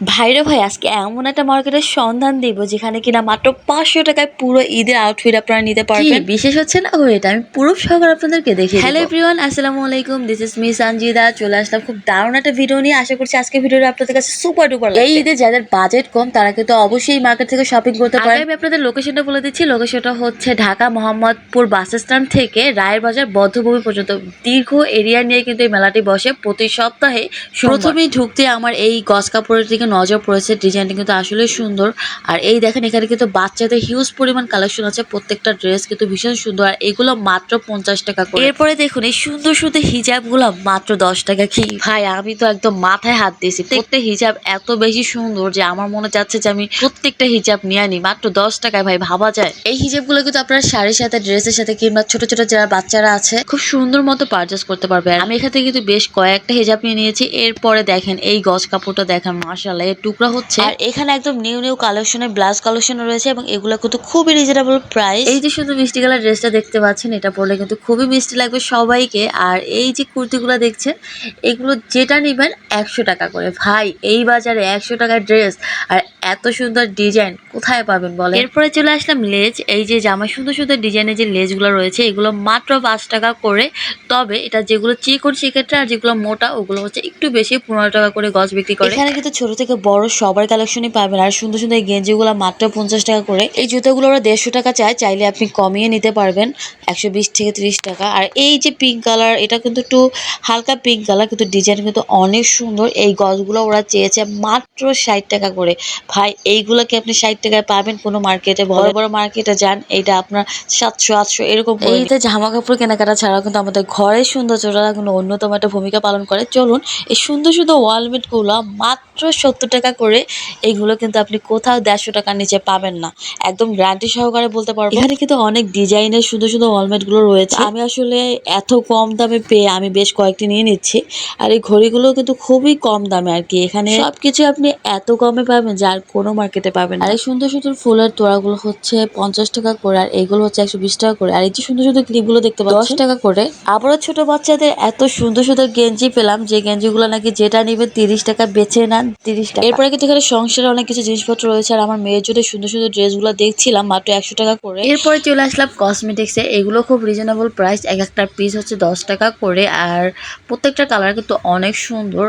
ভাইরে ভাই আজকে এমন একটা মার্কেটের সন্ধান দিব যেখানে কিনা মাত্র পাঁচশো টাকায় পুরো ঈদের আউটফিট আপনারা নিতে পারবেন। বিশেষ হচ্ছে না? ওয়েট আমি পুরো সকাল আপনাদেরকে দেখি হ্যালো এভরিওয়ান আসসালামু আলাইকুম দিস ইজ মি সঞ্জিদা চলে আসলাম খুব দারুণ একটা ভিডিও নিয়ে। আশা করছি আজকে ভিডিওটা আপনাদের কাছে সুপার ডুপার এই ঈদে যাদের বাজেট কম তারা কিন্তু অবশ্যই মার্কেট থেকে শপিং করতে পারে আমি আপনাদের লোকেশনটা বলে দিচ্ছি। লোকেশনটা হচ্ছে ঢাকা মোহাম্মদপুর বাস স্ট্যান্ড থেকে রায়ের বাজার বদ্ধভূমি পর্যন্ত। দীর্ঘ এরিয়া নিয়ে কিন্তু এই মেলাটি বসে প্রতি সপ্তাহে। প্রথমেই ঢুকতে আমার এই গস কাপড়ের দিকে নজর পড়েছে ডিজাইনটা কিন্তু আসলে সুন্দর। আর এই দেখেন এখানে কিন্তু বাচ্চাদের হিউজ পরিমাণ কালেকশন আছে। প্রত্যেকটা ড্রেস কিন্তু ভীষণ সুন্দর। আর এগুলো মাত্র পঞ্চাশ টাকা করে। এরপরে দেখুন এই সুন্দর সুন্দর হিজাবগুলো মাত্র দশ টাকা। কি ভাই আমি তো একদম মাথায় হাত দিয়েছি। প্রত্যেকটা হিজাব এত বেশি সুন্দর যে আমার মনে যাচ্ছে যে আমি প্রত্যেকটা হিজাব নিয়ে আনি মাত্র দশ টাকায় ভাই ভাবা যায়। এই হিজাবগুলো কিন্তু আপনার শাড়ির সাথে ড্রেসের সাথে কিংবা ছোট ছোট যারা বাচ্চারা আছে খুব সুন্দর মতো পারচেস করতে পারবে। আর আমি এখান থেকে কিন্তু বেশ কয়েকটা হিজাব নিয়ে নিয়েছি। এরপরে দেখেন এই গজ কাপড়টা দেখেন মার্শাল্লাহ এর টুকরা হচ্ছে। আর এখানে একদম নিউ নিউ কালেকশনের ব্লাউজ কালেকশন রয়েছে এবং এগুলো কিন্তু খুবই রিজনেবল প্রাইস এই যে শুধু মিষ্টি কালার ড্রেসটা দেখতে পাচ্ছেন এটা পরলে কিন্তু খুবই মিষ্টি লাগবে সবাইকে। আর এই যে কুর্তিগুলো দেখছেন এগুলো যেটা নেবেন একশো টাকা করে। ভাই এই বাজারে একশো টাকার ড্রেস আর এত সুন্দর ডিজাইন কোথায় পাবেন বলেন? এরপরে চলে আসলাম লেজ। এই যে জামা সুন্দর সুন্দর ডিজাইনের যে লেজগুলো রয়েছে এগুলো মাত্র পাঁচ টাকা করে। তবে এটা যেগুলো চিকন সেক্ষেত্রে আর যেগুলো মোটা ওগুলো হচ্ছে একটু বেশি পনেরো টাকা করে গজ বিক্রি করে। এখানে কিন্তু ছোট থেকে বড় সবার কালেকশনই পাবেন। আর সুন্দর সুন্দর এই গেঞ্জিগুলো মাত্র পঞ্চাশ টাকা করে। এই জুতোগুলো ওরা দেড়শো টাকা চায়, চাইলে আপনি কমিয়ে নিতে পারবেন। একশো বিশ থেকে ত্রিশ টাকা। আর এই যে পিঙ্ক কালার এটা কিন্তু একটু হালকা পিঙ্ক কালার কিন্তু ডিজাইন কিন্তু অনেক সুন্দর। এই গজগুলো ওরা চেয়েছে মাত্র ষাট টাকা করে। ভাই এইগুলোকে আপনি ষাট টাকায় পাবেন কোনো মার্কেটে বড় বড় মার্কেটে যান, এইটা আপনার সাতশো, আটশো, এরকম এইতে জামা কাপড় কেনাকাটা ছাড়াও কিন্তু আমাদের ঘরের সৌন্দর্যটা কিন্তু অন্যতম একটা ভূমিকা পালন করে। চলুন, এই সুন্দর সুন্দর ওয়ালমেটগুলো মাত্র সত্তর টাকা করে এগুলো কিন্তু আপনি কোথাও দেড়শো টাকার নিচে পাবেন না। একদম গ্যারান্টি সহকারে বলতে পারব। এখানে কিন্তু অনেক ডিজাইনের সুন্দর সুন্দর ওয়ালমেটগুলো রয়েছে। আমি আসলে এত কম দামে পেয়ে আমি বেশ কয়েকটি নিয়ে নিচ্ছি। আর এই ঘড়িগুলো কিন্তু খুবই কম দামে আর কি। এখানে সবকিছু আপনি এত কমে পাবেন যে আর কোনো মার্কেটে পাবেন না। আর এই সুন্দর সুন্দর ফুলের তোড়াগুলো হচ্ছে পঞ্চাশ টাকা করে আর এগুলো হচ্ছে একশো বিশ টাকা করে। আর এই যে সুন্দর সুন্দর ক্লিপগুলো দেখতে পাচ্ছি দশ টাকা করে। আবারও ছোট বাচ্চাদের এত সুন্দর সুন্দর গেঞ্জি পেলাম। যে গেঞ্জিগুলো নাকি যেটা নিবে তিরিশ টাকা বেছে নেন তিরিশ টাকা। এরপরে কিন্তু এখানে সংসারে অনেক কিছু জিনিসপত্র রয়েছে আর আমার মেয়ের জন্য সুন্দর সুন্দর ড্রেসগুলো দেখছিলাম মাত্র একশো টাকা করে। এরপরে চলে আসলাম কসমেটিক্সে এগুলো খুব রিজনেবল প্রাইস এক একটা পিস হচ্ছে দশ টাকা করে আর প্রত্যেকটা কালার কিন্তু অনেক সুন্দর।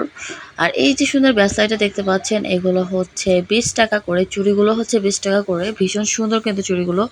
আর এই যে সুন্দর ব্যাসাইটা দেখতে পাচ্ছেন এগুলো হচ্ছে বিশ টাকা করে চুড়িগুলো হচ্ছে বিশ টাকা করে ভীষণ সুন্দর কিন্তু চুড়িগুলো।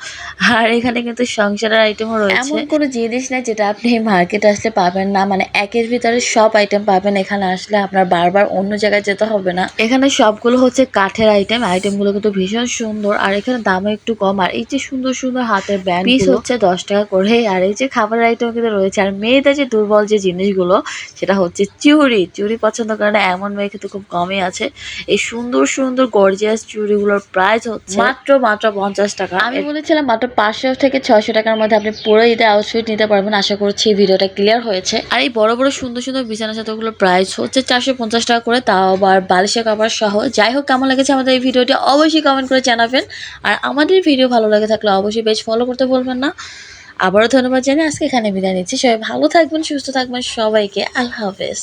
আর এখানে কিন্তু সংসারের আইটেমও রয়েছে। এমন কোনো জিনিস নাই যেটা আপনি মার্কেটে আসলে পাবেন না মানে একের ভিতরে সব আইটেম পাবেন এখানে আসলে আপনার বারবার অন্য জায়গায় যেতে হবে না। এখানে সবগুলো হচ্ছে কাঠের আইটেম আইটেমগুলো কিন্তু ভীষণ সুন্দর আর এখানে দামও একটু কম আর এই যে সুন্দর সুন্দর হাতের ব্যান্ড পিস হচ্ছে দশ টাকা করে আর এই যে খাবারের আইটেম কিন্তু রয়েছে আর মেয়েদের যে দুর্বল যে জিনিসগুলো সেটা হচ্ছে চুড়ি। চুড়ি পছন্দ করে না এমন মেয়ে কিন্তু খুব কমই আছে। এই সুন্দর সুন্দর গর্জিয়াস চুড়িগুলোর প্রাইস হচ্ছে মাত্র মাত্র পঞ্চাশ টাকা। আমি বলেছিলাম মাত্র পাঁচশো থেকে ছয়শো টাকার মধ্যে আপনি পুরো ঈদের আউটফিট নিতে পারবেন আশা করছি ভিডিওটা ক্লিয়ার হয়েছে। আর এই বড় বড় সুন্দর সুন্দর বিছানা চাদরগুলোর প্রাইস হচ্ছে চারশো পঞ্চাশ টাকা করে তাও আবার বালিশের কাপড় সহ। যাই হোক, কেমন লেগেছে আমাদের এই ভিডিওটি অবশ্যই কমেন্ট করে জানাবেন। আর আমাদের ভিডিও ভালো লাগে থাকলে অবশ্যই বেশ ফলো করতে বলবেন না। আবারও ধন্যবাদ জানিয়ে আজকে এখানে বিদায় নিচ্ছি। সবাই ভালো থাকবেন, সুস্থ থাকবেন। সবাইকে আল্লাহ হাফেজ।